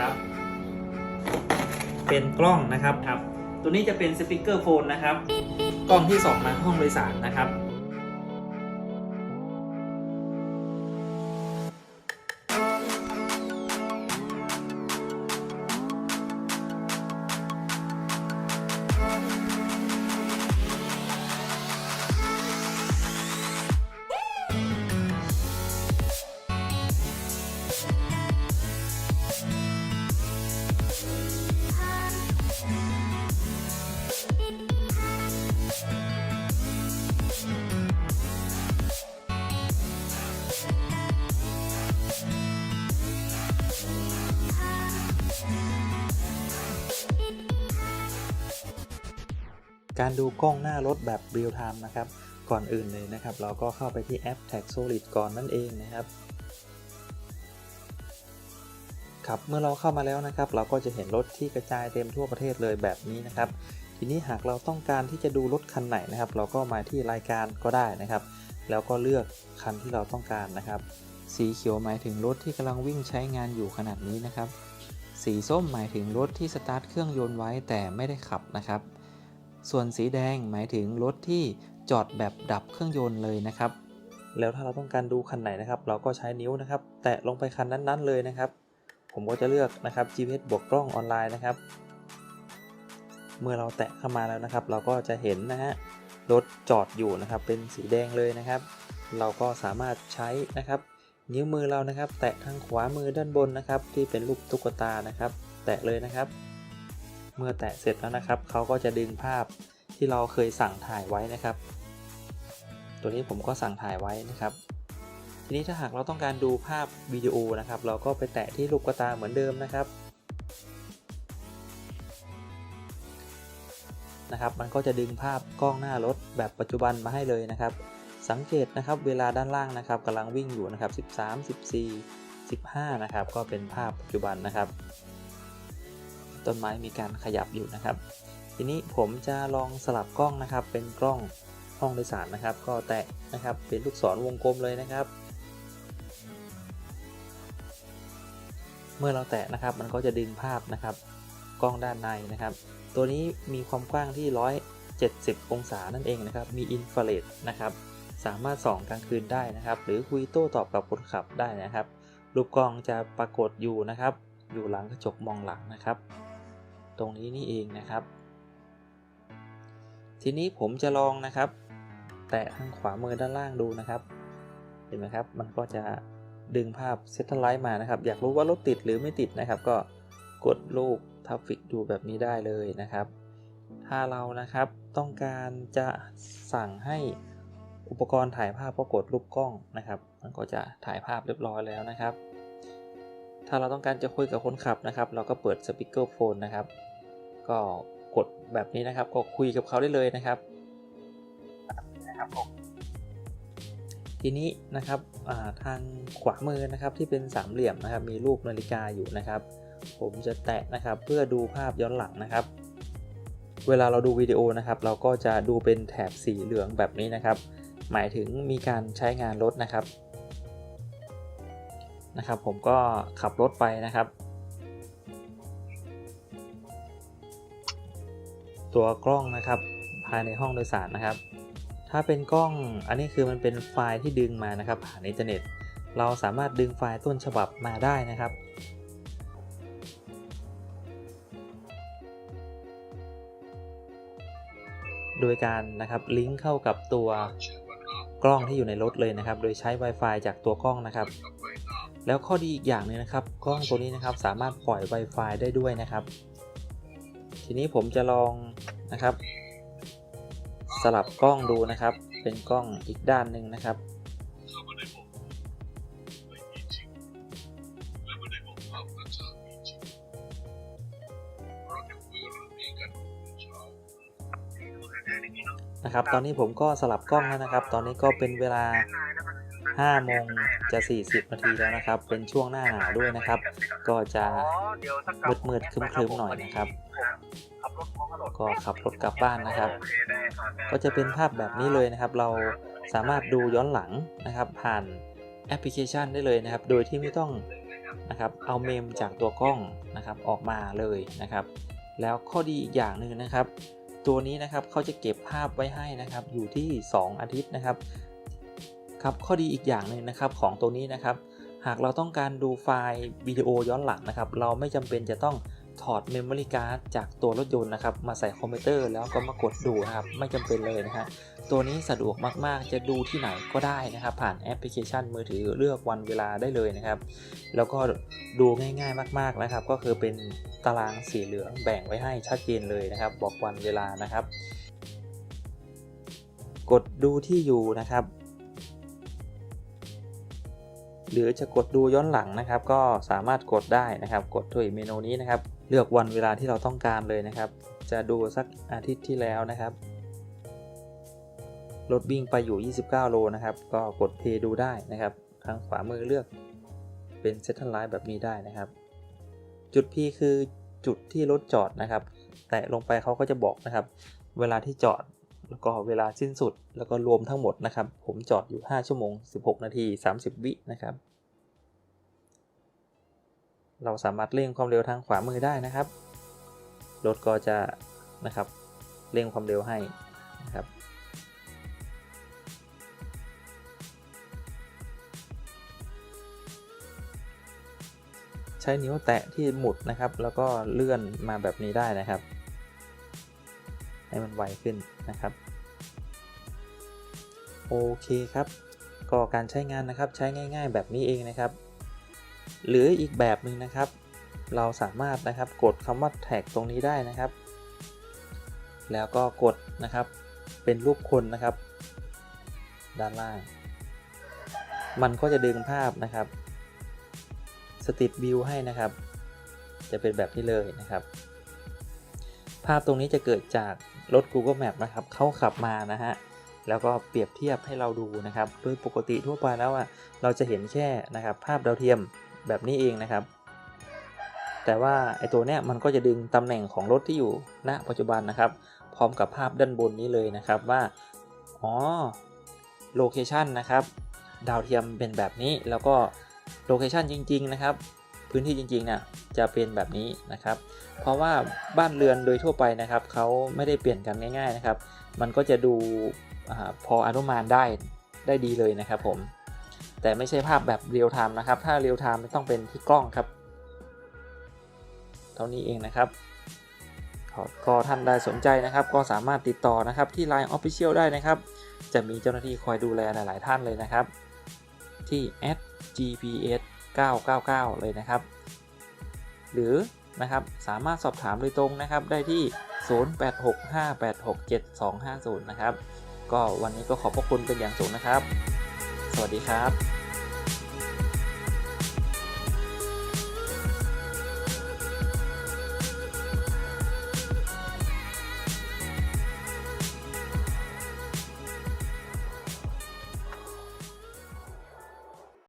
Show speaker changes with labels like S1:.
S1: นะครับ เป็นกล้องนะครับครับ ตัวนี้จะเป็นสปีกเกอร์โฟนนะครับ กล้องที่ส่องมาห้องโดยสารนะครับ การดูกล้องหน้ารถแบบเรียลไทม์นะครับ ก่อนอื่นเลยนะครับ เราก็เข้าไปที่แอป Tag Solid ก่อนนั่นเองนะครับครับเมื่อเราเข้ามาแล้วนะครับ เราก็จะเห็นรถที่กระจายเต็มทั่วประเทศเลยแบบนี้นะครับ ทีนี้หากเราต้องการที่จะดูรถคันไหนนะครับ เราก็มาที่รายการก็ได้นะครับ แล้วก็เลือกคันที่เราต้องการนะครับ สีเขียวหมายถึงรถที่กำลังวิ่งใช้งานอยู่ขนาดนี้นะครับ สีส้มหมายถึงรถที่สตาร์ทเครื่องยนต์ไว้แต่ไม่ได้ขับนะครับ ส่วนสีแดงหมายถึงรถที่จอดแบบดับเครื่องยนต์เลยนะครับ แล้วถ้าเราต้องการดูคันไหนนะครับ เราก็ใช้นิ้วนะครับ แตะลงไปคันนั้นๆเลยนะครับ ผมก็จะเลือกนะครับ GPS บวกกล้องออนไลน์นะครับ เมื่อเราแตะเข้ามาแล้วนะครับ เราก็จะเห็นนะฮะรถจอดอยู่นะครับ เป็นสีแดงเลยนะครับ เราก็สามารถใช้นะครับ นิ้วมือเรานะครับ แตะทางขวามือด้านบนนะครับ ที่เป็นรูปตุ๊กตานะครับ แตะเลยนะครับ เมื่อแตะเสร็จแล้วนะครับเขาก็จะดึงภาพที่เราเคยสั่งถ่ายไว้นะครับ ตัวนี้ผมก็สั่งถ่ายไว้นะครับ ทีนี้ถ้าหากเราต้องการดูภาพวิดีโอนะครับ เราก็ไปแตะที่ลูกตาเหมือนเดิมนะครับนะครับมันก็จะดึงภาพกล้องหน้ารถแบบปัจจุบันมาให้เลยนะครับ สังเกตนะครับเวลาด้านล่างนะครับกำลังวิ่งอยู่นะครับ 13 14 15 นะครับ ก็เป็นภาพปัจจุบันนะครับ ต้นไม้มีการขยับอยู่นะครับ ทีนี้ผมจะลองสลับกล้องนะครับ เป็นกล้องห้องโดยสารนะครับ ก็แตะนะครับเป็นลูกศรวงกลมเลยนะครับ เมื่อเราแตะนะครับมันก็จะดึงภาพนะครับ กล้องด้านในนะครับ ตัวนี้มีความกว้างที่ 170 องศานั่นเองนะครับ มีอินฟราเรดนะครับสามารถส่องกลางคืนได้นะครับ หรือคุยโต้ตอบกับคนขับได้นะครับ รูปกล้องจะปรากฏอยู่นะครับ อยู่หลังกระจกมองหลังนะครับ ตรงนี้นี่เองนะครับ ทีนี้ผมจะลองนะครับ แตะทางขวามือด้านล่างดูนะครับ เห็นไหมครับ มันก็จะดึงภาพเซตไลท์มานะครับ อยากรู้ว่ารถติดหรือไม่ติดนะครับ ก็กดรูปทัฟฟิกดูแบบนี้ได้เลยนะครับ ถ้าเรานะครับต้องการจะสั่งให้อุปกรณ์ถ่ายภาพก็กดรูปกล้องนะครับ มันก็จะถ่ายภาพเรียบร้อยแล้วนะครับ ถ้าเราต้องการจะคุยกับคนขับนะครับ เราก็เปิดสปีกเกอร์โฟนนะครับ ก็กดแบบนี้นะครับ ก็คุยกับเขาได้เลยนะครับนะครับผมทีนี้นะครับอ่าทางขวามือนะครับที่เป็นสามเหลี่ยมนะครับ มีรูปนาฬิกาอยู่นะครับ ผมจะแตะนะครับเพื่อดูภาพย้อนหลังนะครับ เวลาเราดูวิดีโอนะครับ เราก็จะดูเป็นแถบสีเหลืองแบบนี้นะครับ หมายถึงมีการใช้งานรถนะครับนะครับ ผมก็ขับรถไปนะครับ ตัวกล้องนะครับภายในห้องโดยสารนะครับ ถ้าเป็นกล้องอันนี้คือมันเป็นไฟล์ที่ดึงมานะครับผ่านอินเทอร์เน็ต เราสามารถดึงไฟล์ต้นฉบับมาได้นะครับโดยการนะครับลิงก์เข้ากับตัวกล้องที่อยู่ในรถเลยนะครับ โดยใช้ Wi-Fi จากตัวกล้องนะครับ แล้วข้อดีอีกอย่างหนึงนะครับ กล้องตัวนี้นะครับสามารถปล่อย Wi-Fi ได้ด้วยนะครับ ทีนี้ผมจะลองนะครับ สลับกล้องดูนะครับ เป็นกล้องอีกด้านหนึ่งนะครับนะครับ ตอนนี้ผมก็สลับกล้องแล้วนะครับ ตอนนี้ก็เป็นเวลา 5โมงจะ 40 นาทีแล้วนะครับ เป็นช่วงหน้าหนาวด้วยนะครับ ก็จะมืดมืดๆครึมๆหน่อยนะครับ ก็ขับรถกลับบ้านนะครับ ก็จะเป็นภาพแบบนี้เลยนะครับ เราสามารถดูย้อนหลังนะครับ ผ่านแอปพลิเคชันได้เลยนะครับ โดยที่ไม่ต้องนะครับเอาเมมจากตัวกล้องนะครับออกมาเลยนะครับ แล้วข้อดีอีกอย่างหนึ่งนะครับ ตัวนี้นะครับเขาจะเก็บภาพไว้ให้นะครับ อยู่ที่ 2 อาทิตย์นะครับ ครับข้อดีอีกอย่างหนึ่งนะครับของตัวนี้นะครับ หากเราต้องการดูไฟล์วิดีโอย้อนหลังนะครับ เราไม่จำเป็นจะต้องถอดเมมโมรี่การ์ดจากตัวรถยนต์นะครับ มาใส่คอมพิวเตอร์แล้วก็มากดดูนะครับ ไม่จำเป็นเลยนะฮะตัวนี้สะดวกมากๆ จะดูที่ไหนก็ได้นะครับ ผ่านแอปพลิเคชันมือถือเลือกวันเวลาได้เลยนะครับ แล้วก็ดูง่ายๆมากๆนะครับ ก็คือเป็นตารางสีเหลืองแบ่งไว้ให้ชัดเจนเลยนะครับ บอกวันเวลานะครับ กดดูที่อยู่นะครับ หรือจะกดดูย้อนหลังนะครับ ก็สามารถกดได้นะครับ กดที่เมนูนี้นะครับ เลือกวันเวลาที่เราต้องการเลยนะครับ จะดูสักอาทิตย์ที่แล้วนะครับรถวิ่งไปอยู่ 29 โลนะครับ ก็กดเพย์ดูได้นะครับ ทางขวามือเลือกเป็นเซตทันไลน์แบบนี้ได้นะครับ จุด P คือจุดที่รถจอดนะครับ แตะลงไปเขาก็จะบอกนะครับ เวลาที่จอด แล้วก็เวลาสิ้นสุด แล้วก็รวมทั้งหมดนะครับ ผมจอดอยู่ 5 ชั่วโมง 16 นาที 30 วินะครับ เราสามารถเร่งความเร็วทางขวามือได้นะครับ รถก็จะนะครับเร่งความเร็วให้นะครับใช้นิ้วแตะที่หมุดนะครับ แล้วก็เลื่อนมาแบบนี้ได้นะครับ ให้มันไวขึ้นนะครับโอเคครับก็การใช้งานนะครับใช้ง่าย ๆ แบบนี้เองนะครับหรืออีกแบบหนึ่งนะครับ เราสามารถนะครับกดคำว่าแท็กตรงนี้ได้นะครับ แล้วก็กดนะครับเป็นรูปคนนะครับ ด้านล่าง มันก็จะดึงภาพนะครับสติดวิวให้นะครับ จะเป็นแบบนี้เลยนะครับ ภาพตรงนี้จะเกิดจาก รถ Google Map นะครับเขาขับมานะฮะแล้วก็เปรียบเทียบให้เราดูนะครับ โดยปกติทั่วไปแล้วอะเราจะเห็นแค่นะครับภาพดาวเทียมแบบนี้เองนะครับ แต่ว่าไอตัวเนี้ยมันก็จะดึงตำแหน่งของรถที่อยู่ณปัจจุบันนะครับ พร้อมกับภาพด้านบนนี้เลยนะครับว่าอ๋อโลเคชันนะครับดาวเทียมเป็นแบบนี้แล้วก็โลเคชันจริง ๆ นะครับ พื้นที่จริงๆน่ะจะเป็นแบบนี้นะครับ เพราะว่าบ้านเรือนโดยทั่วไปนะครับเขาไม่ได้เปลี่ยนกันง่ายๆนะครับ มันก็จะดูอพออนุมานได้ได้ดีเลยนะครับผมแต่ไม่ใช่ภาพแบบเรียลไทม์นะครับ ถ้าเรียลไทม์ต้องเป็นที่กล้องครับ เท่านี้เองนะครับก็ท่านใดสนใจนะครับ ก็สามารถติดต่อนะครับที่ Line Official ได้นะครับ จะมีเจ้าหน้าที่คอยดูแลหลาย ๆ ท่านเลยนะครับ ที่ @gps 999 เลยนะครับ หรือนะครับสามารถสอบถามโดยตรงนะครับได้ที่ 0865867250 นะครับ ก็วันนี้ก็ขอบพระคุณเป็นอย่างสูงนะครับ สวัสดีครับ